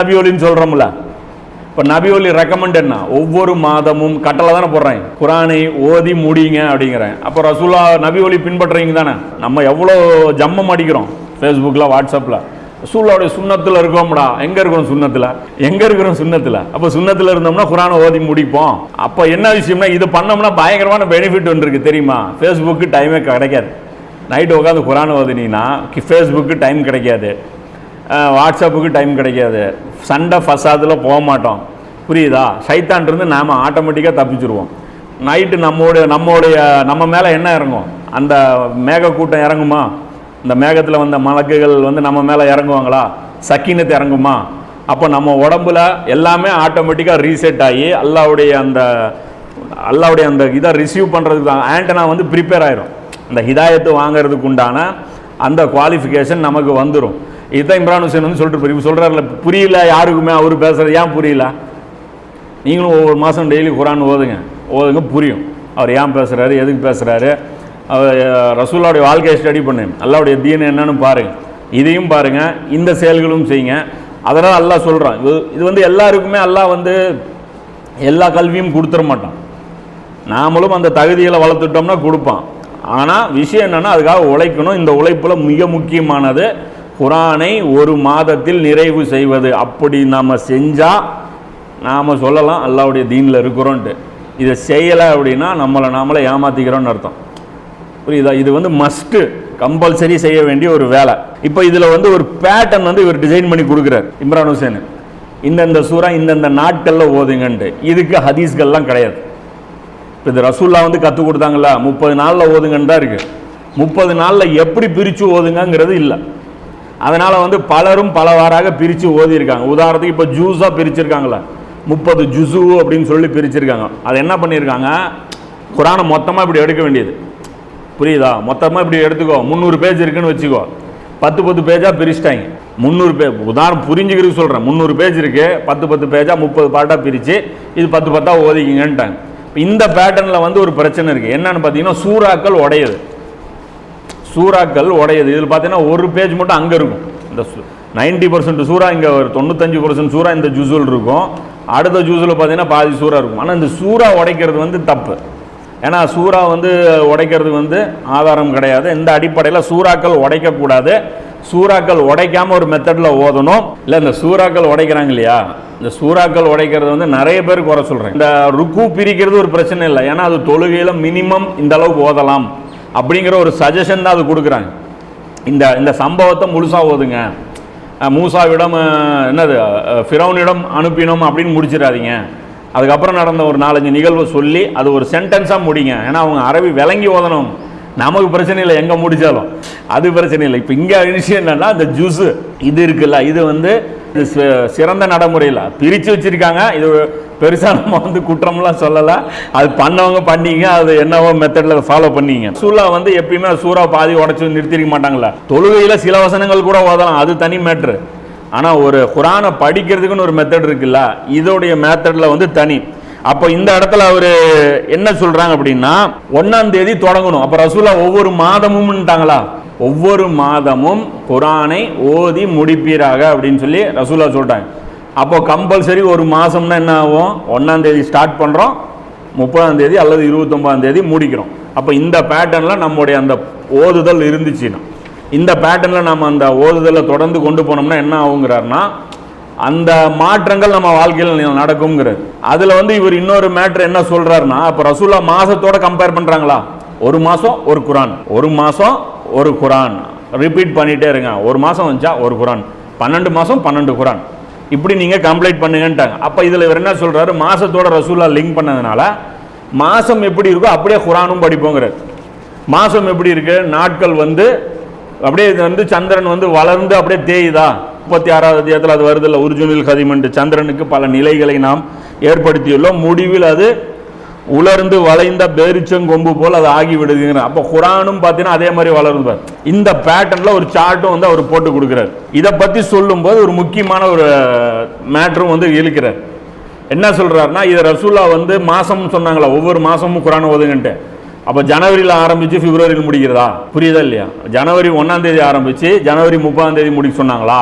நபியோலின்னு சொல்கிறோம்ல இப்போ நபி ஒலி ரெக்கமெண்ட் என்ன? ஒவ்வொரு மாதமும் கட்டளை தானே போடுறேன் குரானை ஓதி முடியுங்க அப்படிங்கிறேன். அப்போ ரசூலா நபி ஒலி பின்பற்றுறீங்க தானே? நம்ம எவ்வளோ ஜம்மம் அடிக்கிறோம். ஃபேஸ்புக்கில் வாட்ஸ்அப்பில் ரசூலாவுடைய சுண்ணத்தில் இருக்கோம்டா. எங்கே இருக்கிறோம் சுண்ணத்தில்? எங்கே இருக்கிறோம் சுண்ணத்தில்? அப்போ சுண்ணத்தில் இருந்தோம்னா குரானை ஓதி முடிப்போம். அப்போ என்ன விஷயம்னா இது பண்ணோம்னா பயங்கரமான பெனிஃபிட் ஒன்று இருக்குது தெரியுமா? ஃபேஸ்புக்கு டைமே கிடைக்காது. நைட்டு உட்காந்து குரான் ஓதுனீங்கன்னா ஃபேஸ்புக்கு டைம் கிடைக்காது. வாட்ஸ்அப்புக்கு டைம் கிடைக்காது. சண்டை ஃபசாதில் போக மாட்டோம். புரியுதா? சைத்தான் இருந்து நாம் ஆட்டோமேட்டிக்காக தப்பிச்சிருவோம். நைட்டு நம்மளுடைய நம்மளுடைய நம்ம மேலே என்ன இறங்கும்? அந்த மேகக்கூட்டம் இறங்குமா? இந்த மேகத்தில் வந்த மலக்குகள் வந்து நம்ம மேலே இறங்குவாங்களா? சக்கினத்து இறங்குமா? அப்போ நம்ம உடம்புல எல்லாமே ஆட்டோமேட்டிக்காக ரீசெட் ஆகி அல்லாவுடைய அந்த அல்லாவுடைய அந்த இதை ரிசீவ் பண்ணுறதுக்கு தான். ஆண்டனா வந்து ப்ரிப்பேர் ஆயிரும். அந்த ஹிதாயத்தை வாங்குறதுக்கு உண்டான அந்த குவாலிஃபிகேஷன் நமக்கு வந்துடும் இதுதான் இம்ரான் ஹுசேன் வந்து சொல்லிட்டு இப்போ சொல்கிறாருல புரியல யாருக்குமே அவர் பேசுகிறது ஏன் புரியல? நீங்களும் ஒவ்வொரு மாதம் டெய்லி குரான் ஓதுங்க. ஓதுங்க புரியும். அவர் ஏன் பேசுகிறாரு எதுக்கு பேசுகிறாரு அவர் அஹ், வாழ்க்கையை ஸ்டடி பண்ணு. அல்லாவுடைய தீன் என்னன்னு பாருங்கள் இதையும் பாருங்கள் இந்த செயல்களும் செய்யுங்க. அதனால் அல்லாஹ் சொல்கிறான் இது இது வந்து எல்லாருக்குமே அல்லாஹ் வந்து எல்லா கல்வியும் கொடுத்துட மாட்டான். நாமளும் அந்த தகுதிகளை வளர்த்துட்டோம்னா கொடுப்பான். ஆனால் விஷயம் என்னென்னா அதுக்காக உழைக்கணும். இந்த உழைப்பில் மிக முக்கியமானது குரானை ஒரு மாதத்தில் நிறைவு செய்வது அப்படி நாம் செஞ்சால் நாம் சொல்லலாம் அல்லாவுடைய தீனில் இருக்கிறோன்ட்டு. இதை செய்யலை அப்படின்னா நம்மளை நாமளே ஏமாற்றிக்கிறோன்னு அர்த்தம். புரியுதா? இது வந்து மஸ்ட்டு கம்பல்சரி செய்ய வேண்டிய ஒரு வேலை. இப்போ இதில் வந்து ஒரு பேட்டர்ன் வந்து இவர் டிசைன் பண்ணி கொடுக்குறார் இம்ரான் ஹுசேன். இந்தந்த சூறா இந்தந்த நாட்களில் ஓதுங்கன்ட்டு. இதுக்கு ஹதீஸ்கள்லாம் கிடையாது. இப்போ இது ரசூல்லா வந்து கற்றுக் கொடுத்தாங்களா முப்பது நாளில் ஓதுங்கன்னு தான் இருக்குது முப்பது நாளில் எப்படி பிரித்து ஓதுங்கங்கிறது இல்லை. அதனால் வந்து பலரும் பலவாறாக பிரித்து ஓதியிருக்காங்க. உதாரணத்துக்கு இப்போ ஜூஸாக பிரிச்சிருக்காங்களே முப்பது ஜுசு அப்படின்னு சொல்லி பிரிச்சிருக்காங்க. அது என்ன பண்ணியிருக்காங்க? குரானை மொத்தமாக இப்படி எடுக்க வேண்டியது. புரியுதா? மொத்தமாக இப்படி எடுத்துக்கோ. முந்நூறு பேஜ் இருக்குன்னு வச்சுக்கோ. பத்து பத்து பேஜாக பிரிச்சிட்டாங்க. முந்நூறு பே உதாரணம் புரிஞ்சுக்கிறதுக்கு சொல்கிறேன் முந்நூறு பேஜ் இருக்குது பத்து பத்து பேஜாக முப்பது பாட்டாக பிரித்து இது பத்து பத்தாக ஓதிக்கிங்கன்ட்டாங்க. இந்த பேட்டர்னில் வந்து ஒரு பிரச்சனை இருக்குது என்னென்னு பார்த்தீங்கன்னா சூறாக்கள் உடையுது. சூறாக்கள் உடையுது. இதில் பார்த்தீங்கன்னா ஒரு பேஜ் மட்டும் அங்கே இருக்கும். இந்த நைன்டி பர்சன்ட் சூறா இங்கே ஒரு தொண்ணூத்தஞ்சு பர்சன்ட் சூறா இந்த ஜூஸில் இருக்கும். அடுத்த ஜூஸில் பார்த்தீங்கன்னா பாதி சூறா இருக்கும். ஆனால் இந்த சூறா உடைக்கிறது வந்து தப்பு. ஏன்னா சூறா வந்து உடைக்கிறது வந்து ஆதாரம் கிடையாது. இந்த அடிப்படையில் சூறாக்கள் உடைக்கக்கூடாது? சூறாக்கள் உடைக்காமல் ஒரு மெத்தடில் ஓதணும். இல்லை இந்த சூறாக்கள் உடைக்கிறாங்க இல்லையா? இந்த சூறாக்கள் உடைக்கிறது வந்து நிறைய பேர் குறை சொல்கிறேன் இந்த ருக்கு பிரிக்கிறது ஒரு பிரச்சனை இல்லை. ஏன்னா அது தொழுகையில் மினிமம் இந்த அளவுக்கு ஓதலாம். அப்படிங்கிற ஒரு சஜஷன் தான் அது கொடுக்குறாங்க. இந்த இந்த சம்பவத்தை முழுசாக ஓதுங்க. மூசாவிடம் என்னது ஃபிரௌனிடம் அனுப்பினோம் அப்படின்னு முடிச்சிடாதீங்க. அதுக்கப்புறம் நடந்த ஒரு நாலஞ்சு நிகழ்வை சொல்லி அது ஒரு சென்டென்ஸாக முடிங்க. ஏன்னா அவங்க அரபி விளங்கி ஓதணும். நமக்கு பிரச்சனை இல்லை எங்கே முடிச்சாலும். அது பிரச்சனை இல்லை. இப்போ இங்கே விஷயம் என்னென்னா இந்த ஜூஸு இது இருக்குல்ல இது வந்து சிறந்த நடைமுறையில். பிரித்து வச்சுருக்காங்க. இது பெருசாக நம்ம வந்து குற்றம்லாம் சொல்லலை. அது பண்ணவங்க பண்ணீங்க அது என்னவோ மெத்தடில் ஃபாலோ பண்ணீங்க சூலா வந்து எப்பயுமே சூறா பாதி உடச்சி நிறுத்திருக்க மாட்டாங்களா தொழுகையில் சில வசனங்கள் கூட ஓதலாம். அது தனி மேட்ரு ஆனால் ஒரு குரானை படிக்கிறதுக்குன்னு ஒரு மெத்தட் இருக்குல்ல. இதோடைய மெத்தடில் வந்து தனி. அப்போ இந்த இடத்துல அவர் என்ன சொல்கிறாங்க அப்படின்னா ஒன்றாம் தேதி தொடங்கணும். அப்போ ரசூலா ஒவ்வொரு மாதமும்ட்டாங்களா ஒவ்வொரு மாதமும் குரானை ஓதி முடிப்பீராக அப்படின்னு சொல்லி ரசூலா சொல்கிறாங்க அப்போது கம்பல்சரி ஒரு மாதம்னா என்ன ஆகும்? ஒன்றாந்தேதி ஸ்டார்ட் பண்ணுறோம் முப்பதாம் தேதி அல்லது இருபத்தொன்பதாம் தேதி முடிக்கிறோம். அப்போ இந்த பேட்டர்னில் நம்முடைய அந்த ஓதுதல் இருந்துச்சுன்னா இந்த பேட்டர்னில் நம்ம அந்த ஓதுதலை தொடர்ந்து கொண்டு போனோம்னா என்ன ஆகுங்கிறாருன்னா அந்த மாற்றங்கள் நம்ம வாழ்க்கையில் நடக்குங்கிறது அதில் வந்து இவர் இன்னொரு மேட்ரு என்ன சொல்கிறாருன்னா அப்போ ரசூலா மாதத்தோட கம்பேர் பண்ணுறாங்களா ஒரு மாதம் ஒரு குரான் ஒரு மாதம் ஒரு குரான். ரிப்பீட் பண்ணிகிட்டே இருங்க. ஒரு மாதம் வந்துச்சா? ஒரு குரான். பன்னெண்டு மாதம் பன்னெண்டு குரான். இப்படி நீங்கள் கம்ப்ளீட் பண்ணுங்கன்ட்டாங்க. அப்போ இதில் இவர் என்ன சொல்கிறாரு மாதத்தோட ரசூலா லிங்க் பண்ணதுனால மாதம் எப்படி இருக்கோ அப்படியே குரானும் படிப்போங்கிறார். மாதம் எப்படி இருக்கு? நாட்கள் வந்து அப்படியே இது வந்து சந்திரன் வந்து வளர்ந்து அப்படியே தேயுதா? முப்பத்தி ஆறாவது அத்தியாயத்தில் அது வருது இல்லை? கதிமண்டு சந்திரனுக்கு பல நிலைகளை நாம் ஏற்படுத்தியுள்ளோம். முடிவில் அது உலர்ந்து வளைந்த பேரிச்சங்கொம்பு போல் அது ஆகி விடுதுங்கிற அப்போ குரானும் பார்த்தீங்கன்னா அதே மாதிரி வளருது இந்த பேட்டர்னில் ஒரு சார்ட்டும் வந்து அவர் போட்டு கொடுக்குறாரு. இதை பற்றி சொல்லும்போது ஒரு முக்கியமான ஒரு மேட்ரும் வந்து இழுக்கிறார். என்ன சொல்கிறாருன்னா இது ரசூல்லா வந்து மாதம் சொன்னாங்களா? ஒவ்வொரு மாதமும் குரான் ஓதுங்கன்ட்டு. அப்போ ஜனவரியில் ஆரம்பித்து பிப்ரவரியில் முடிக்கிறதா புரியுதா இல்லையா? ஜனவரி ஒன்றாந்தேதி ஆரம்பித்து ஜனவரி முப்பதாந்தேதி முடிக்க சொன்னாங்களா?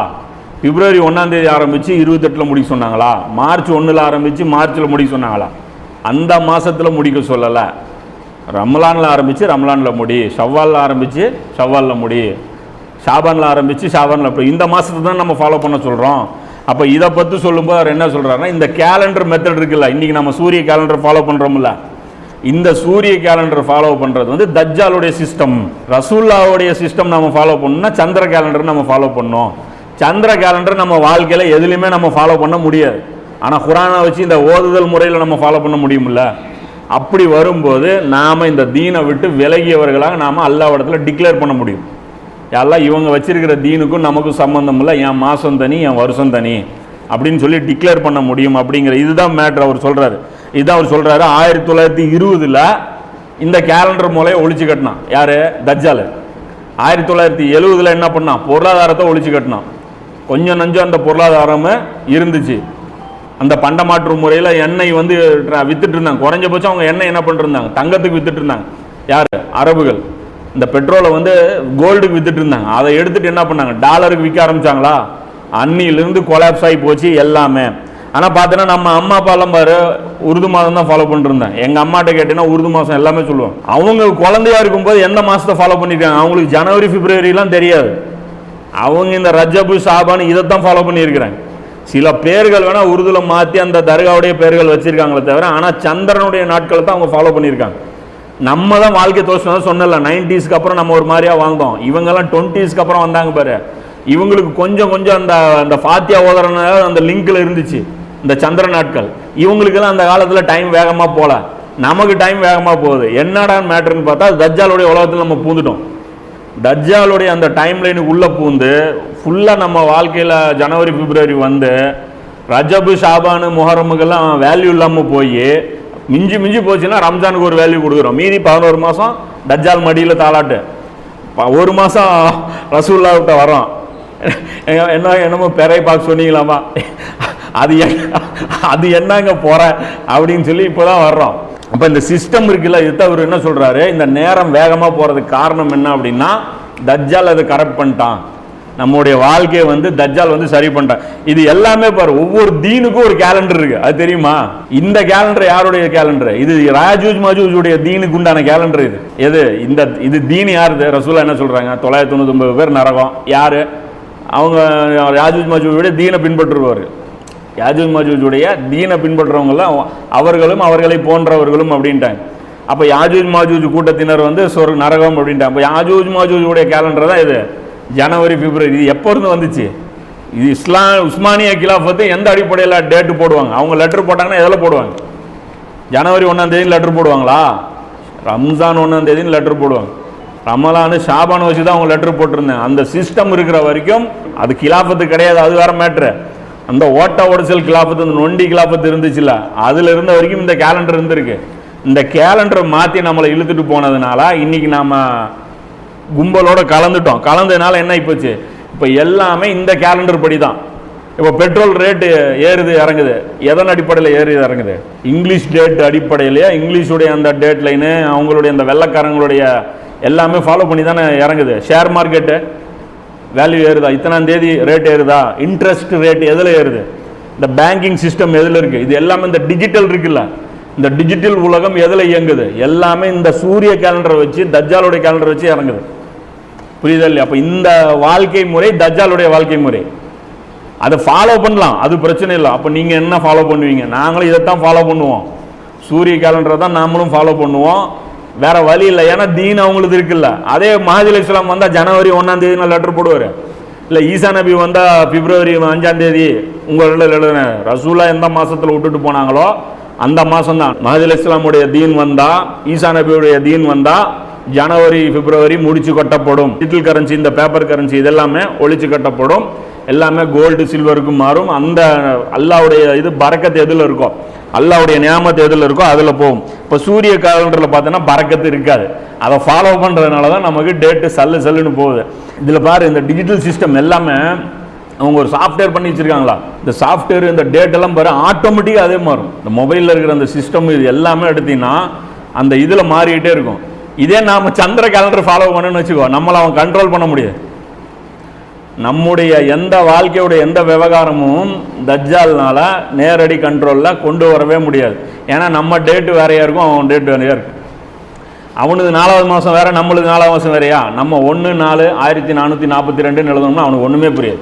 பிப்ரவரி ஒன்றாந்தேதி ஆரம்பித்து இருபத்தெட்டில் முடிக்க சொன்னாங்களா? மார்ச் ஒன்றில் ஆரம்பித்து மார்ச்சில் முடிக்க சொன்னாங்களா? அந்த மாதத்தில் முடிக்க சொல்லலை. ரம்லானில் ஆரம்பித்து ரம்லானில் முடி. ஷவ்வாலில் ஆரம்பித்து ஷவ்வாலில் முடி. ஷாபானில் ஆரம்பித்து ஷாபானில் இப்போ இந்த மாதத்தை தான் நம்ம ஃபாலோ பண்ண சொல்கிறோம் அப்போ இதை பற்றி சொல்லும்போது அவர் என்ன சொல்கிறாருன்னா இந்த கேலண்டர் மெத்தட் இருக்குல்ல இன்றைக்கி நம்ம சூரிய கேலண்டர் ஃபாலோ பண்ணுறோம்ல இந்த சூரிய கேலண்டர் ஃபாலோ பண்ணுறது வந்து தஜ்ஜாலுடைய சிஸ்டம் ரசூல்லாவுடைய சிஸ்டம் நம்ம ஃபாலோ பண்ணணும்னா சந்திர கேலண்டர் நம்ம ஃபாலோ பண்ணோம் சந்திர கேலண்டர் நம்ம வாழ்க்கையில் எதுலேயுமே நம்ம ஃபாலோ பண்ண முடியாது. ஆனால் குரானை வச்சு இந்த ஓதுதல் முறையில் நம்ம ஃபாலோ பண்ண முடியுமில்ல அப்படி வரும்போது நாம் இந்த தீனை விட்டு விலகியவர்களாக நாம் அல்லாவிடத்தில் டிக்ளேர் பண்ண முடியும். எல்லாம் இவங்க வச்சிருக்கிற தீனுக்கும் நமக்கும் சம்மந்தம் இல்லை. என் மாதம் தனி என் வருஷம் தனி அப்படின்னு சொல்லி டிக்ளேர் பண்ண முடியும் அப்படிங்கிற இதுதான் மேட்ரு அவர் சொல்கிறாரு இதுதான் அவர் சொல்கிறாரு ஆயிரத்தி தொள்ளாயிரத்தி இருபதில் இந்த கேலண்டர் மூலையை ஒழிச்சு கட்டினான். யார்? தஜ்ஜால். ஆயிரத்தி தொள்ளாயிரத்தி எழுபதில் என்ன பண்ணான்? பொருளாதாரத்தை ஒழிச்சு கட்டினான். கொஞ்சம் நஞ்சம் அந்த பொருளாதாரமே இருந்துச்சு. அந்த பண்டமாற்று முறையில் எண்ணெய் வந்து வித்துட்டு இருந்தாங்க. குறைஞ்சபட்சம் அவங்க எண்ணெய் என்ன பண்ணிருந்தாங்க தங்கத்துக்கு வித்துட்டு இருந்தாங்க. யார்? அரபுகள். இந்த பெட்ரோலை வந்து கோல்டுக்கு வித்துட்டு இருந்தாங்க. அதை எடுத்துட்டு என்ன பண்ணாங்க? டாலருக்கு விற்க ஆரம்பிச்சாங்களா? அன்னியிலிருந்து கொலாப்ஸ் ஆகி போச்சு எல்லாமே. ஆனால் பார்த்தீங்கன்னா நம்ம அம்மா அப்பாலாம் பாரு உருது மாதம் தான் ஃபாலோ பண்ணிருந்தேன் எங்கள் அம்மாட்ட கேட்டீங்கன்னா உருது மாதம் எல்லாமே சொல்லுவாங்க. அவங்க குழந்தையா இருக்கும்போது எந்த மாதத்தை ஃபாலோ பண்ணியிருக்காங்க அவங்களுக்கு ஜனவரி பிப்ரவரிலாம் தெரியாது. அவங்க இந்த ரஜபு ஷாபான் இதைத்தான் ஃபாலோ பண்ணியிருக்கிறாங்க. சில பேர்கள் வேணா உருதுல மாற்றி அந்த தர்காவுடைய பேர்கள் வச்சிருக்காங்களே தவிர ஆனால் சந்திரனுடைய நாட்களை தான் அவங்க ஃபாலோ பண்ணியிருக்காங்க. நம்ம தான் வாழ்க்கை தோஷம் சொன்னல நைன்டிஸ்க்கு அப்புறம் நம்ம ஒரு மாதிரியாக வாழ்ந்தோம். இவங்கெல்லாம் டுவெண்ட்டிஸ்க்கு அப்புறம் வந்தாங்க பாரு. இவங்களுக்கு கொஞ்சம் கொஞ்சம் அந்த அந்த ஃபாத்தியா ஓதுறனால அந்த லிங்க்ல இருந்துச்சு இந்த சந்திர நாட்கள். இவங்களுக்கெல்லாம் அந்த காலத்தில் டைம் வேகமாக போகல. நமக்கு டைம் வேகமாக போகுது. என்னடா மேட்ருன்னு பார்த்தா தஜ்ஜாலுடைய உலகத்தில் நம்ம பூந்துட்டோம். டஜ்ஜாலுடைய அந்த டைம் லைனுக்கு உள்ளே பூந்து ஃபுல்லாக நம்ம வாழ்க்கையில் ஜனவரி பிப்ரவரி வந்து ரஜபு ஷாபானு முஹரமுக்கெல்லாம் வேல்யூ இல்லாமல் போய் மிஞ்சி மிஞ்சி போச்சுன்னா ரம்ஜானுக்கு ஒரு வேல்யூ கொடுக்குறோம். மீதி பதினோரு மாதம் டஜ்ஜால் மடியில் தாளாட்டு ஒரு மாதம் ரசூல்லாவிட்ட வரோம் என்ன- என்ன என்னமோ பெரை பார்க்க சொன்னீங்களாமா? அது என்ன அது என்னங்க போகிற அப்படின்னு சொல்லி இப்போ தான் வர்றோம். அப்போ இந்த சிஸ்டம் இருக்குல்ல இது அவர் என்ன சொல்றாரு? இந்த நேரம் வேகமாக போறதுக்கு காரணம் என்ன அப்படின்னா தஜ்ஜால் அதை கரெக்ட் பண்ணிட்டான். நம்முடைய வாழ்க்கையை வந்து தஜ்ஜால் வந்து சரி பண்ணிட்டான். இது எல்லாமே பாரு ஒவ்வொரு தீனுக்கும் ஒரு கேலண்டர் இருக்கு. அது தெரியுமா? இந்த கேலண்டர் யாருடைய கேலண்டர் இது ராஜூஜ் மஜூஜுடைய தீனுக்கு உண்டான கேலண்டர் இது. எது? இந்த இது தீன் யாருது? ரசூலா என்ன சொல்றாங்க? தொள்ளாயிரத்தி தொண்ணூத்தி பேர் நரகம். யாரு? அவங்க ராஜூஜ் மஜூஜுடைய தீனை பின்பற்றுவார் யாஜூஜ் மாஜூஜுடைய தீனை பின்பற்றுறவங்கலாம் அவர்களும் அவர்களை போன்றவர்களும் அப்படின்ட்டாங்க. அப்போ யாஜூஜ் மாஜூஜ் கூட்டத்தினர் வந்து சொர் நரகம் அப்படின்ட்டாங்க. அப்போ யாஜூஜ் மாஜூஜுடைய கேலண்டர் தான் இது. ஜனவரி பிப்ரவரி இது எப்போ இருந்து வந்துச்சு? இது இஸ்லாம் உஸ்மானிய கிலாஃபத்து எந்த அடிப்படையில் டேட்டு போடுவாங்க? அவங்க லெட்டர் போட்டாங்கன்னா எதில் போடுவாங்க? ஜனவரி ஒன்றாம் தேதி லெட்டர் போடுவாங்களா? ரம்ஜான் ஒன்றாம் தேதின்னு லெட்டர் போடுவாங்க. ரமலானு ஷாபான் வச்சு தான் அவங்க லெட்டர் போட்டிருந்தேன். அந்த சிஸ்டம் இருக்கிற வரைக்கும் அது கிலாஃபத்து கிடையாது. அது வேறு மேட்ரு அந்த ஓட்ட உடச்சல் கிளாபத்து அந்த நொண்டி கிளாபத்து இருந்துச்சுல்ல அதில் இருந்த வரைக்கும் இந்த கேலண்டர் இருந்திருக்கு. இந்த கேலண்டரை மாற்றி நம்மளை இழுத்துட்டு போனதுனால இன்னைக்கு நாம் கும்பலோட கலந்துட்டோம். கலந்ததுனால என்ன ஆகிப்போச்சு இப்போ எல்லாமே இந்த கேலண்டர் படி தான் இப்போ பெட்ரோல் ரேட்டு ஏறுது இறங்குது. எதன் அடிப்படையில் ஏறுது இறங்குது? இங்கிலீஷ் டேட் அடிப்படையிலேயே? இங்கிலீஷுடைய அந்த டேட் லைனு அவங்களுடைய அந்த வெள்ளைக்காரங்களுடைய எல்லாமே ஃபாலோ பண்ணி தானே இறங்குது. ஷேர் மார்க்கெட்டு வேல்யூ ஏறுதா? இத்தனாம் தேதி ரேட் ஏறுதா? இன்ட்ரெஸ்ட் ரேட் எதில் ஏறுது? இந்த பேங்கிங் சிஸ்டம் எதில் இருக்குது இது எல்லாமே இந்த டிஜிட்டல் இருக்குல்ல. இந்த டிஜிட்டல் உலகம் எதில் இயங்குது? எல்லாமே இந்த சூரிய கேலண்டரை வச்சு தஜ்ஜாலுடைய கேலண்டரை வச்சு இறங்குது. புரியுதா இல்லையா? அப்போ இந்த வாழ்க்கை முறை தஜ்ஜாலுடைய வாழ்க்கை முறை. அதை ஃபாலோ பண்ணலாம். அது பிரச்சனை இல்லை. அப்போ நீங்கள் என்ன ஃபாலோ பண்ணுவீங்க? நாங்களும் இதைத்தான் ஃபாலோ பண்ணுவோம். சூரிய கேலண்டரை தான் நாமளும் ஃபாலோ பண்ணுவோம். வேற வழி இல்லை. ஏன்னா தீன் அவங்களுக்கு இருக்குல்ல. அதே மஹதில் இஸ்லாம் வந்தால் ஜனவரி ஒன்றாம் தேதி நான் லெட்டர் போடுவார். இல்லை ஈசா நபி வந்தால் பிப்ரவரி அஞ்சாம் தேதி உங்களில் எழுதுன ரசூலா எந்த மாதத்தில் விட்டுட்டு போனாங்களோ அந்த மாதம் தான் மஹதில் இஸ்லாமுடைய தீன் வந்தால் ஈசா நபியுடைய தீன் வந்தால் ஜனவரி பிப்ரவரி முடிச்சு கட்டப்படும். டிஜிட்டல் கரன்சி இந்த பேப்பர் கரன்சி இதெல்லாமே ஒழிச்சு கட்டப்படும். எல்லாமே கோல்டு சில்வருக்கு மாறும். அந்த அல்லாவுடைய இது பறக்கத்து எதில் இருக்கும் அல்லாவுடைய நியாமத்து எதில் இருக்கோ அதில் போகும். இப்போ சூரிய காலண்டரில் பார்த்தோன்னா பறக்கத்து இருக்காது. அதை ஃபாலோ பண்ணுறதுனால தான் நமக்கு டேட்டு சல்லு சல்லுன்னு போகுது. இதில் பாரு இந்த டிஜிட்டல் சிஸ்டம் எல்லாமே அவங்க ஒரு சாஃப்ட்வேர் பண்ணி வச்சுருக்காங்களா? இந்த சாஃப்ட்வேர் இந்த டேட்டெல்லாம் பாரு ஆட்டோமேட்டிக்காக அதே மாறும். இந்த மொபைலில் இருக்கிற அந்த சிஸ்டம் இது எல்லாமே எடுத்திங்கன்னா அந்த இதில் மாறிக்கிட்டே இருக்கும். இதே நாம் சந்திர கேலண்டர் ஃபாலோ பண்ணணும்னு வச்சுக்கோ நம்மளை அவன் கண்ட்ரோல் பண்ண முடியாது. நம்முடைய எந்த வாழ்க்கையுடைய எந்த விவகாரமும் தஜ்ஜால்னால நேரடி கண்ட்ரோலில் கொண்டு வரவே முடியாது. ஏன்னா நம்ம டேட்டு வேறையாக இருக்கும் அவன் டேட்டு வேறையாக இருக்கும். அவனுக்கு நாலாவது மாதம் வேறு நம்மளுக்கு நாலாவது மாதம் வேறையா? நம்ம ஒன்று நாலு ஆயிரத்தி நானூற்றி நாற்பத்தி ரெண்டுன்னு எழுதணும்னா அவனுக்கு ஒன்றுமே புரியாது.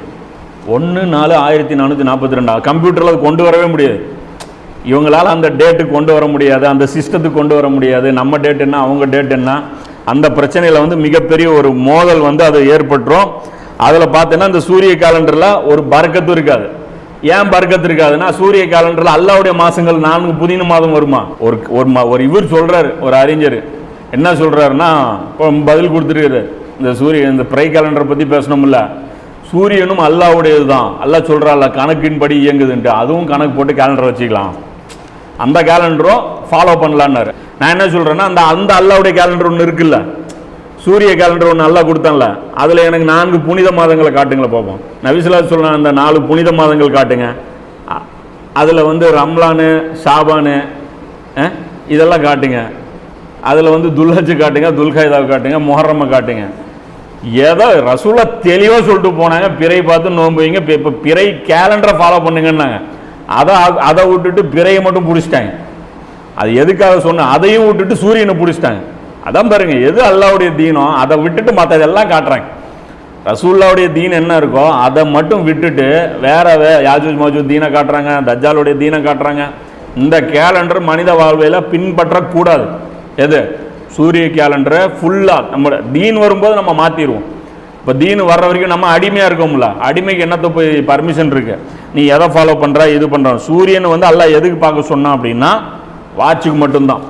ஒன்று நாலு ஆயிரத்தி நானூற்றி நாற்பத்தி ரெண்டா கம்ப்யூட்டரில் அது கொண்டு வரவே முடியாது. இவங்களால் அந்த டேட்டுக்கு கொண்டு வர முடியாது அந்த சிஸ்டத்துக்கு கொண்டு வர முடியாது. நம்ம டேட் என்ன அவங்க டேட் என்ன? அந்த பிரச்சனையில் வந்து மிகப்பெரிய ஒரு மோதல் வந்து அது ஏற்பட்டுரும். அதில் பார்த்தீங்கன்னா இந்த சூரிய கேலண்டரில் ஒரு பறக்கத்தும் இருக்காது. ஏன் பறக்கத்து இருக்காதுன்னா சூரிய காலண்டரில் அல்லாவுடைய மாதங்கள் நான்கு புதின மாதம் வருமா? ஒரு ஒரு ஒரு இவர் சொல்கிறார் ஒரு அறிஞர். என்ன சொல்கிறாருன்னா பதில் கொடுத்துருக்காரு. இந்த சூரிய இந்த பிரை கேலண்டரை பற்றி பேசணும்ல. சூரியனும் அல்லாவுடையது தான் அல்லா சொல்கிறாள் கணக்கின்படி இயங்குதுன்ட்டு. அதுவும் கணக்கு போட்டு கேலண்டர் வச்சுக்கலாம். அந்த கேலண்டரும் ஃபாலோ பண்ணலான்னாரு. நான் என்ன சொல்கிறேன்னா அந்த அந்த அல்லாவுடைய கேலண்டர் ஒன்று இருக்குல்ல. சூரிய கேலண்டர் ஒன்று நல்லா கொடுத்தேன்ல. அதில் எனக்கு நான்கு புனித மாதங்களை காட்டுங்களை பார்ப்போம். நபிசுல்லா சொல்ல அந்த நாலு புனித மாதங்கள் காட்டுங்க. அதில் வந்து ரம்லானு ஷாபானு இதெல்லாம் காட்டுங்க. அதில் வந்து துல்ஹஜ் காட்டுங்க துல்கைதாவை காட்டுங்க முஹர்ரமை காட்டுங்க. ஏதோ ரசூலா தெளிவாக சொல்லிட்டு போனாங்க. பிறை பார்த்து நோன்பு வைங்க. இப்போ இப்போ பிறை கேலண்டரை ஃபாலோ பண்ணுங்கன்னாங்க. அதை அதை விட்டுட்டு பிறையை மட்டும் பிடிச்சிட்டாங்க. அது எதுக்காக சொன்ன அதையும் விட்டுட்டு சூரியனை பிடிச்சிட்டாங்க. அதான் பாருங்க எது அல்லாவுடைய தீனோ அதை விட்டுட்டு மற்றதெல்லாம் காட்டுறாங்க ரசூல்லாவுடைய தீன் என்ன இருக்கோ அதை மட்டும் விட்டுட்டு வேற வே யாஜூஜ் மஜூத் தீனை காட்டுறாங்க தஜ்ஜாலுடைய தீனை காட்டுறாங்க. இந்த கேலண்டர் மனித வாழ்வையில் பின்பற்றக்கூடாது. எது? சூரிய கேலண்டரை ஃபுல்லாக நம்மளோட தீன் வரும்போது நம்ம மாற்றிடுவோம் இப்போ தீன் வர்ற வரைக்கும் நம்ம அடிமையாக இருக்கோம்ல அடிமைக்கு என்னத்தை போய் பர்மிஷன் இருக்கு? நீ எதை ஃபாலோ பண்ணுற இது பண்ணுற சூரியன் வந்து எல்லாம் எதுக்கு பார்க்க சொன்னான் அப்படின்னா வாட்சுக்கு மட்டும்தான்.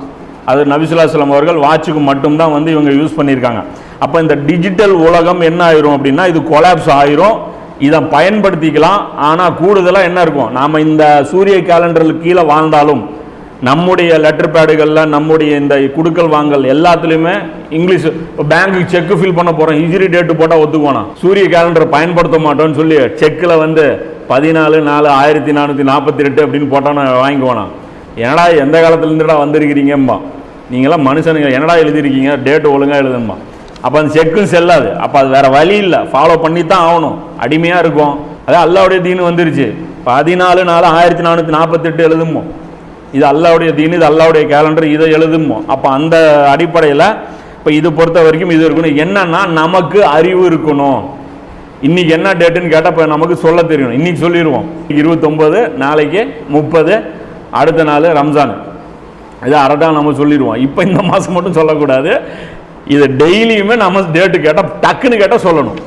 அது நபிசுல்லாஸ்லாம் அவர்கள் வாட்சுக்கு மட்டும்தான் வந்து இவங்க யூஸ் பண்ணியிருக்காங்க. அப்போ இந்த டிஜிட்டல் உலகம் என்ன ஆயிரும் அப்படின்னா இது கொலாப்ஸ் ஆயிரும். இதை பயன்படுத்திக்கலாம். ஆனால் கூடுதலாக என்ன இருக்கும்? நாம் இந்த சூரிய கேலண்டருக்கு கீழே வாழ்ந்தாலும் நம்முடைய லெட்டர் பேடுகளில் நம்முடைய இந்த குடுக்கல் வாங்கல் எல்லாத்துலேயுமே இங்கிலீஷ் பேங்க்குக்கு செக் ஃபில் பண்ண போகிறோம் ஹிஜ்ரி டேட்டு போட்டால் ஒத்துக்குவோம் சூரிய கேலண்டர் பயன்படுத்த மாட்டோம்னு சொல்லி செக்கில் வந்து பதினாலு நாலு ஆயிரத்தி நானூற்றி நாற்பத்தி ரெண்டு அப்படின்னு போட்டோன்னு வாங்கிக்குவானா? ஏன்னா எந்த காலத்துலேருந்துடா வந்திருக்கிறீங்கம்பா நீங்களாம் மனுஷனுங்க என்னடா எழுதியிருக்கீங்க? டேட்டு ஒழுங்காக எழுதும்மா அப்போ அந்த செக்கும் செல்லாது. அப்போ அது வேறு வழி இல்லை. ஃபாலோ பண்ணி தான் ஆகணும். அடிமையாக இருக்கும். அதான் அல்லாவுடைய தீனு வந்துருச்சு. பதினாலு நாலு ஆயிரத்தி நானூற்றி நாற்பத்தெட்டு எழுதுமோ? இது அல்லாவுடைய தீனு இது அல்லாவுடைய கேலண்டர் இதை எழுதுமோ? அப்போ அந்த அடிப்படையில் இப்போ இது பொறுத்த வரைக்கும் இது இருக்கணும். என்னன்னா நமக்கு அறிவு இருக்கணும். இன்றைக்கி என்ன டேட்டுன்னு கேட்டால் இப்போ நமக்கு சொல்ல தெரியணும். இன்றைக்கி சொல்லிடுவோம் இருபத்தொம்பது நாளைக்கு முப்பது அடுத்த நாள் ரம்ஜான். இதை அரட்டா நம்ம சொல்லிடுவோம். இப்போ இந்த மாதம் மட்டும் சொல்லக்கூடாது. இதை டெய்லியுமே நம்ம டேட்டு கேட்டால் டக்குன்னு கேட்டால் சொல்லணும்.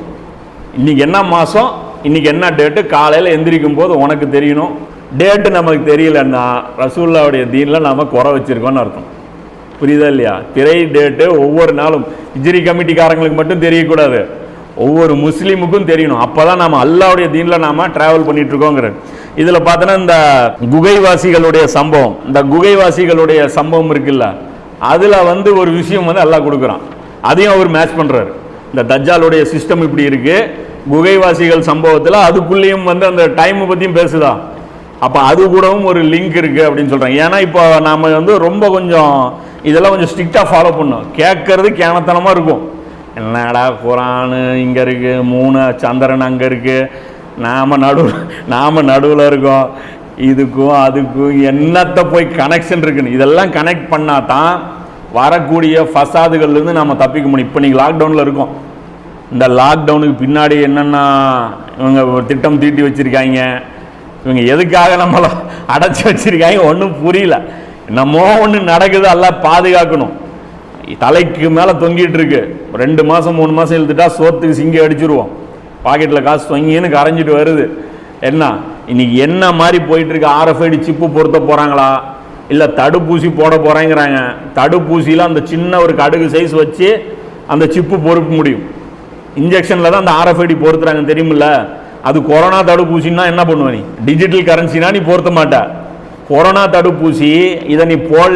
இன்றைக்கி என்ன மாதம் இன்றைக்கி என்ன டேட்டு காலையில் எந்திரிக்கும் போது உனக்கு தெரியணும். டேட்டு நமக்கு தெரியலன்னா ரசூல்லாவுடைய தீனில் நம்ம குறை வச்சுருக்கோன்னு அர்த்தம். புரியுதா இல்லையா? திரை டேட்டு ஒவ்வொரு நாளும். இஜிரி கமிட்டிக்காரங்களுக்கு மட்டும் தெரியக்கூடாது. ஒவ்வொரு முஸ்லீமுக்கும் தெரியணும். அப்பதான் நாம் அல்லாவுடைய தீனில் நாம் ட்ராவல் பண்ணிட்டு இருக்கோங்கிற பார்த்தோன்னா இந்த குகைவாசிகளுடைய சம்பவம். இந்த குகைவாசிகளுடைய சம்பவம் இருக்குல்ல அதில் வந்து ஒரு விஷயம் வந்து அல்லாஹ் கொடுக்குறான். அதையும் அவர் மேட்ச் பண்ணுறாரு இந்த தஜ்ஜாலுடைய சிஸ்டம் இப்படி இருக்குது குகைவாசிகள் சம்பவத்தில் அதுக்குள்ளேயும் வந்து அந்த டைமை பற்றியும் பேசுதா. அப்போ அது கூடவும் ஒரு லிங்க் இருக்குது அப்படின்னு சொல்கிறாங்க ஏன்னா இப்போ நாம் வந்து ரொம்ப கொஞ்சம் இதெல்லாம் கொஞ்சம் ஸ்ட்ரிக்டாக ஃபாலோ பண்ணோம் கேட்கறது கேனத்தனமாக இருக்கும். என்னடா குரானு இங்கே இருக்குது மூணு சந்திரன் அங்கே இருக்குது நாம் நடுவில் நாம் நடுவில் இருக்கோம். இதுக்கும் அதுக்கும் என்னத்தை போய் கனெக்ஷன் இருக்குன்னு. இதெல்லாம் கனெக்ட் பண்ணால் தான் வரக்கூடிய ஃபசாதுகள்லேருந்து நம்ம தப்பிக்க முடியும். இப்போ நீங்கள் லாக்டவுனில் இருக்கோம். இந்த லாக்டவுனுக்கு பின்னாடி என்னென்ன இவங்க ஒரு திட்டம் தீட்டி வச்சுருக்காங்க. இவங்க எதுக்காக நம்மளை அடைச்சி வச்சுருக்காங்க? ஒன்றும் புரியல. என்னமோ ஒன்று நடக்குது எல்லாம் பாதுகாக்கணும். தலைக்கு மேலே தொங்கிட்டு இருக்கு. ரெண்டு மாதம் மூணு மாதம் இழுத்துட்டா சோத்துக்கு சிங்கி அடிச்சிருவோம். பாக்கெட்டில் காசு தொங்கின்னு கரைஞ்சிட்டு வருது. என்ன? இன்னைக்கு என்ன மாதிரி போயிட்டு இருக்கு? ஆர்எஃப்ஐடி சிப்பு பொருத்த போகிறாங்களா இல்லை தடுப்பூசி போட போகிறேங்கிறாங்க தடுப்பூசியில் அந்த சின்ன ஒரு கடுகு சைஸ் வச்சு அந்த சிப்பு பொறுக்க முடியும். இன்ஜெக்ஷனில் தான் அந்த ஆர்எஃப்ஐடி பொருத்துறாங்க தெரியுமில்ல? அது கொரோனா தடுப்பூசின்னா என்ன பண்ணுவ நீ? டிஜிட்டல் கரன்சினா நீ பொருத்த மாட்ட. கொரோனா தடுப்பூசி இதை நீ போல்